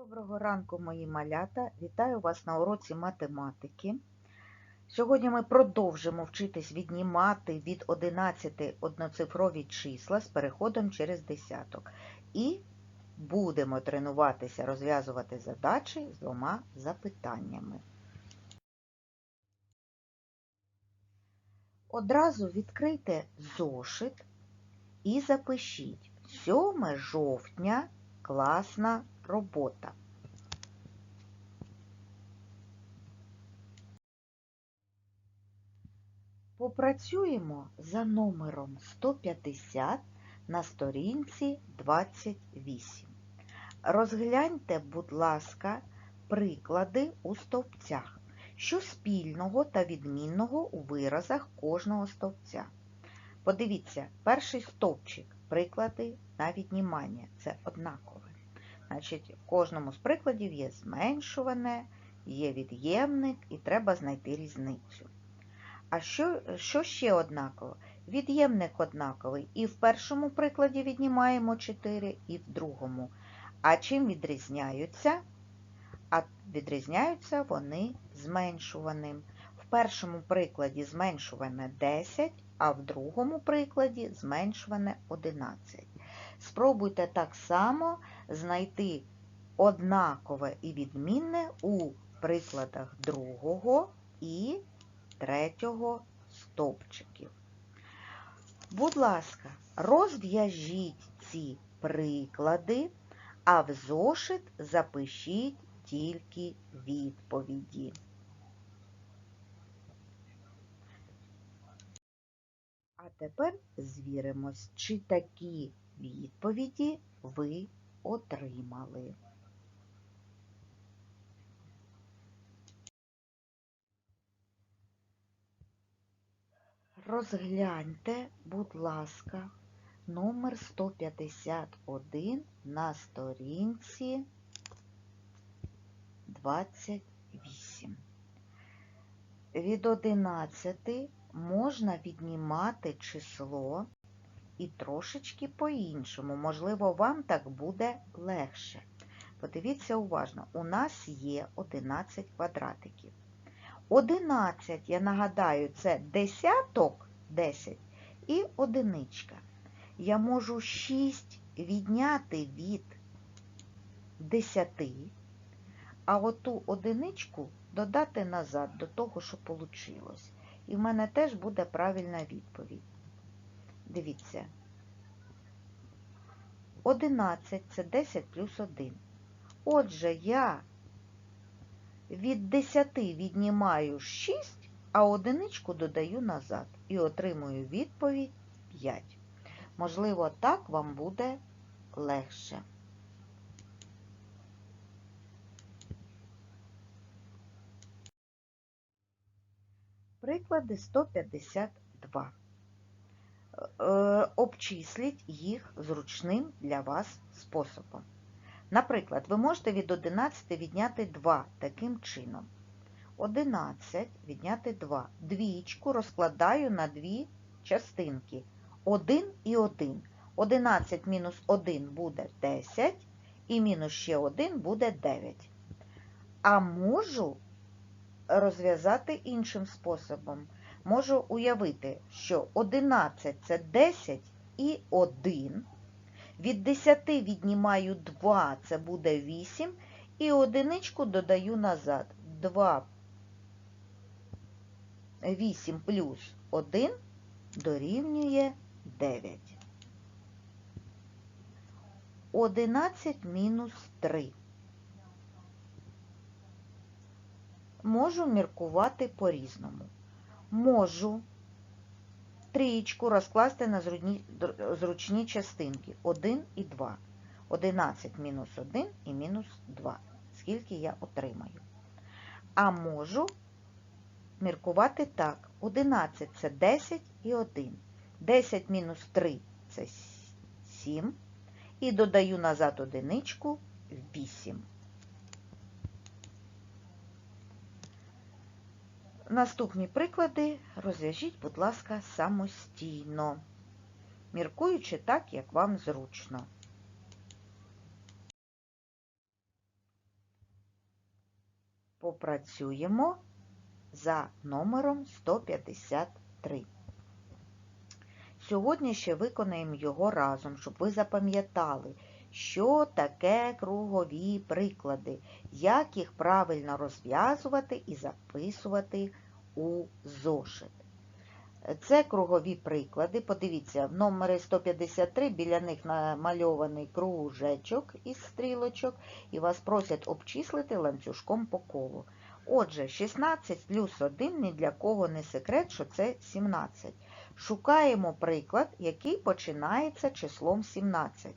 Доброго ранку, мої малята! Вітаю вас на уроці математики. Сьогодні ми продовжимо вчитись віднімати від 11 одноцифрові числа з переходом через десяток. І будемо тренуватися розв'язувати задачі з двома запитаннями. Одразу відкрийте зошит і запишіть 7 жовтня класна робота. Попрацюємо за номером 150 на сторінці 28. Розгляньте, будь ласка, приклади у стовпцях, що спільного та відмінного у виразах кожного стовпця. Подивіться, перший стовпчик приклади на віднімання. Це однакове. Значить, в кожному з прикладів є зменшуване, є від'ємник і треба знайти різницю. А що, що ще однаково? Від'ємник однаковий. І в першому прикладі віднімаємо 4, і в другому. А чим відрізняються? А відрізняються вони зменшуваним. В першому прикладі зменшуване 10, а в другому прикладі зменшуване 11. Спробуйте так само знайти однакове і відмінне у прикладах другого і третього стовпчиків. Будь ласка, розв'яжіть ці приклади, а в зошит запишіть тільки відповіді. А тепер звіримось, чи такі відповіді ви отримали. Розгляньте, будь ласка, номер 151 на сторінці 28. Від 11 можна віднімати число і трошечки по-іншому. Можливо, вам так буде легше. Подивіться уважно, у нас є 11 квадратиків. 11, я нагадаю, це десяток 10 і одиничка. Я можу 6 відняти від 10, а оту одиничку додати назад до того, що вийшло. І в мене теж буде правильна відповідь. Дивіться. 11 це 10 плюс 1. Отже, я від 10 віднімаю 6, а одиничку додаю назад. І отримую відповідь 5. Можливо, так вам буде легше. Приклади 152. Е, обчисліть їх зручним для вас способом. Наприклад, ви можете від 11 відняти 2 таким чином. 11 відняти 2. Двічку розкладаю на дві частинки. 1 і 1. 11 мінус 1 буде 10, і мінус ще 1 буде 9. А можу розв'язати іншим способом. Можу уявити, що 11 це 10 і 1. Від 10 віднімаю 2, це буде 8, і одиничку додаю назад. 2, 8 плюс 1 дорівнює 9. 11 мінус 3. Можу міркувати по-різному. Можу трієчку розкласти на зручні частинки 1 і 2. 11 мінус 1 і мінус 2. Скільки я отримаю. А можу міркувати так. 11 це 10 і 1. 10 мінус 3 це 7. І додаю назад одиничку 8. Наступні приклади розв'яжіть, будь ласка, самостійно, міркуючи так, як вам зручно. попрацюємо за номером 153. Сьогодні ще виконаємо його разом, щоб ви запам'ятали, що таке кругові приклади, як їх правильно розв'язувати і записувати у зошит. Це кругові приклади. Подивіться, в номері 153 біля них намальований кружечок із стрілочок, і вас просять обчислити ланцюжком по колу. Отже, 16 плюс 1 ні для кого не секрет, що це 17. Шукаємо приклад, який починається числом 17.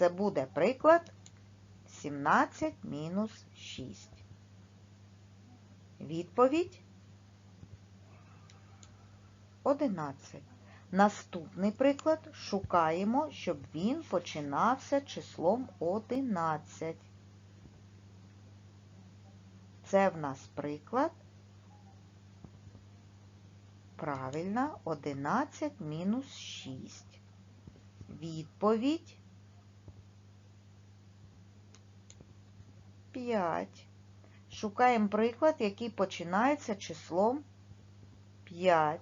Це буде приклад 17 мінус 6. Відповідь 11. Наступний приклад шукаємо, щоб він починався числом 11. Це в нас приклад. Правильно, 11 мінус 6. Відповідь 5. Шукаємо приклад, який починається числом 5.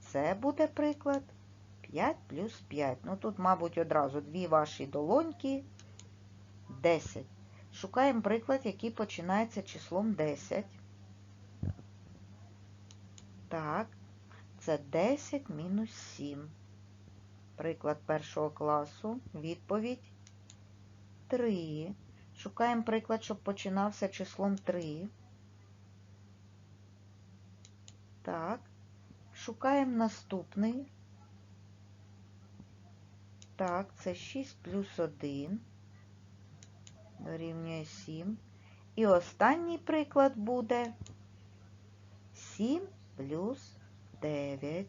Це буде приклад 5 плюс 5. Ну тут, мабуть, одразу дві ваші долоньки 10. Шукаємо приклад, який починається числом 10. Так, це 10 мінус 7. Приклад першого класу. Відповідь 3. Шукаємо приклад, щоб починався числом 3. Так. Шукаємо наступний. Так, це 6 плюс 1 дорівнює 7. І останній приклад буде 7 плюс 9.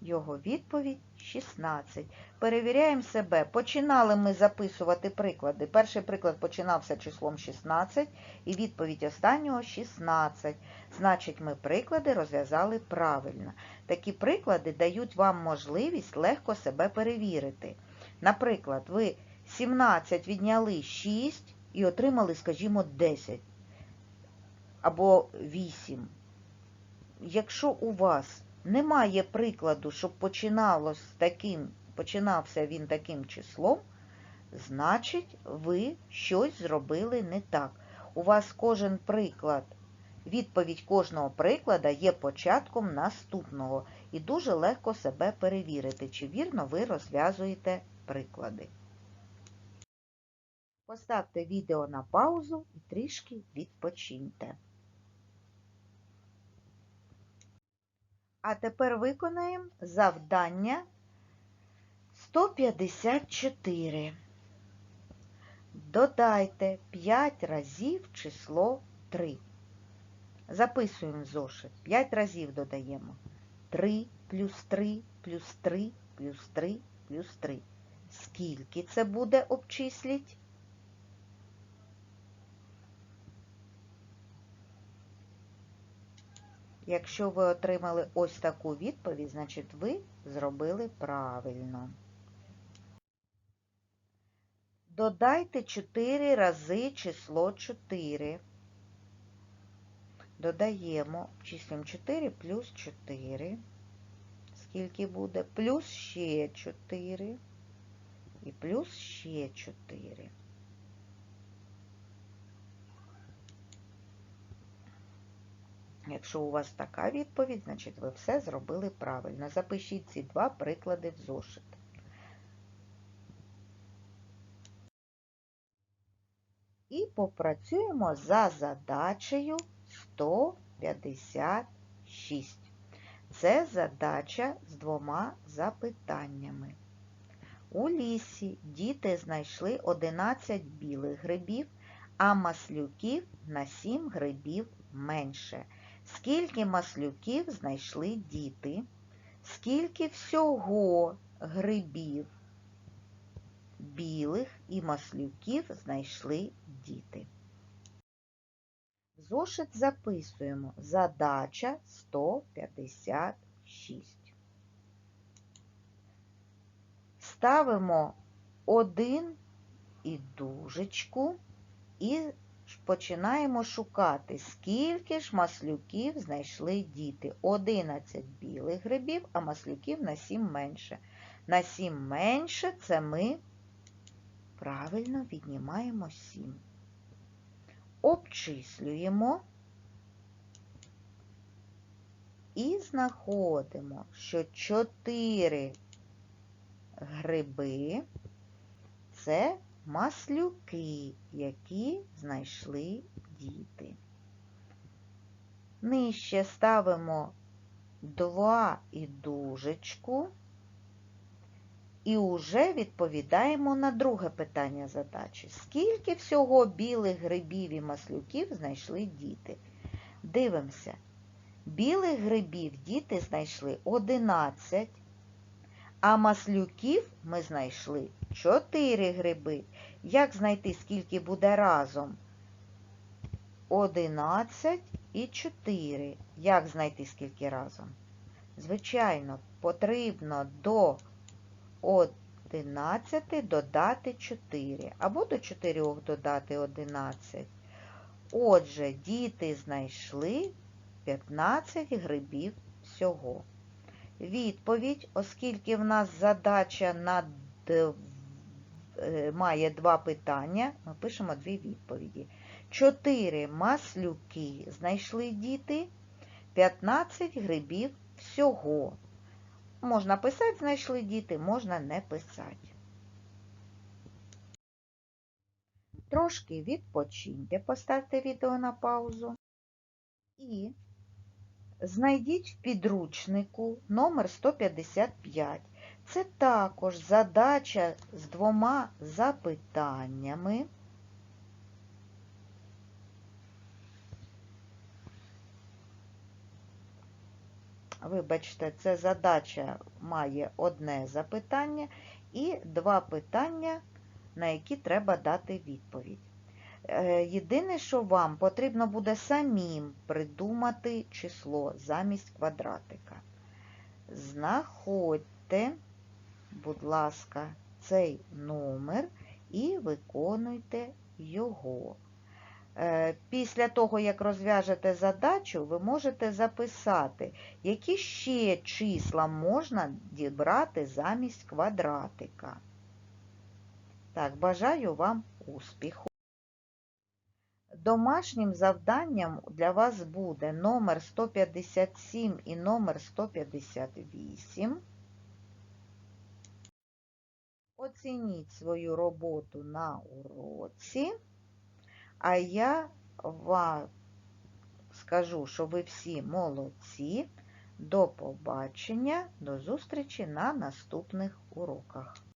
Його відповідь 16. Перевіряємо себе. Починали ми записувати приклади. Перший приклад починався числом 16 і відповідь останнього 16. Значить, ми приклади розв'язали правильно. Такі приклади дають вам можливість легко себе перевірити. Наприклад, ви 17 відняли 6 і отримали, скажімо, 10 або 8. Якщо у вас немає прикладу, щоб починалось таким, починався він таким числом, значить, ви щось зробили не так. У вас кожен приклад, відповідь кожного приклада є початком наступного. І дуже легко себе перевірити, чи вірно ви розв'язуєте приклади. Поставте відео на паузу і трішки відпочиньте. А тепер виконаємо завдання 154. Додайте 5 разів число 3. Записуємо зошит. 5 разів додаємо. 3 плюс 3 плюс 3 плюс 3 плюс 3. Скільки це буде обчисліть? Якщо ви отримали ось таку відповідь, значить ви зробили правильно. Додайте 4 рази число 4. Додаємо, обчислюємо 4 плюс 4. Скільки буде? Плюс ще 4 і плюс ще 4. Якщо у вас така відповідь, значить ви все зробили правильно. Запишіть ці два приклади в зошит. І попрацюємо за задачею 156. Це задача з двома запитаннями. У лісі діти знайшли 11 білих грибів, а маслюків на 7 грибів менше. Скільки маслюків знайшли діти? Скільки всього грибів білих і маслюків знайшли діти? В зошит записуємо задача 156. Ставимо один і дужечку і починаємо шукати, скільки ж маслюків знайшли діти. 11 білих грибів, а маслюків на 7 менше. На 7 менше це ми правильно віднімаємо 7. Обчислюємо і знаходимо, що 4 гриби це маслюки, які знайшли діти. Нижче ставимо 2 і дужечку. І вже відповідаємо на друге питання задачі. Скільки всього білих грибів і маслюків знайшли діти? Дивимося. Білих грибів діти знайшли 11, а маслюків ми знайшли 4 гриби. Як знайти, скільки буде разом? 11 і 4. Як знайти, скільки разом? Звичайно, потрібно до 11 додати 4, або до 4 додати 11. Отже, діти знайшли 15 грибів всього. Відповідь, оскільки в нас задача на має два питання, ми пишемо дві відповіді. 4 маслюки знайшли діти, 15 грибів всього. Можна писати, знайшли діти, можна не писати. Трошки відпочиньте, поставте відео на паузу. І знайдіть в підручнику номер 155. Це також задача з двома запитаннями. Вибачте, це задача має одне запитання і два питання, на які треба дати відповідь. Е, Єдине, що вам потрібно буде самим придумати число замість квадратика. Знаходьте, будь ласка, цей номер і виконуйте його. Е, Після того, як розв'яжете задачу, ви можете записати, які ще числа можна дібрати замість квадратика. Так, бажаю вам успіху. Домашнім завданням для вас буде номер 157 і номер 158. Оцініть свою роботу на уроці. А я вам скажу, що ви всі молодці. До побачення, до зустрічі на наступних уроках.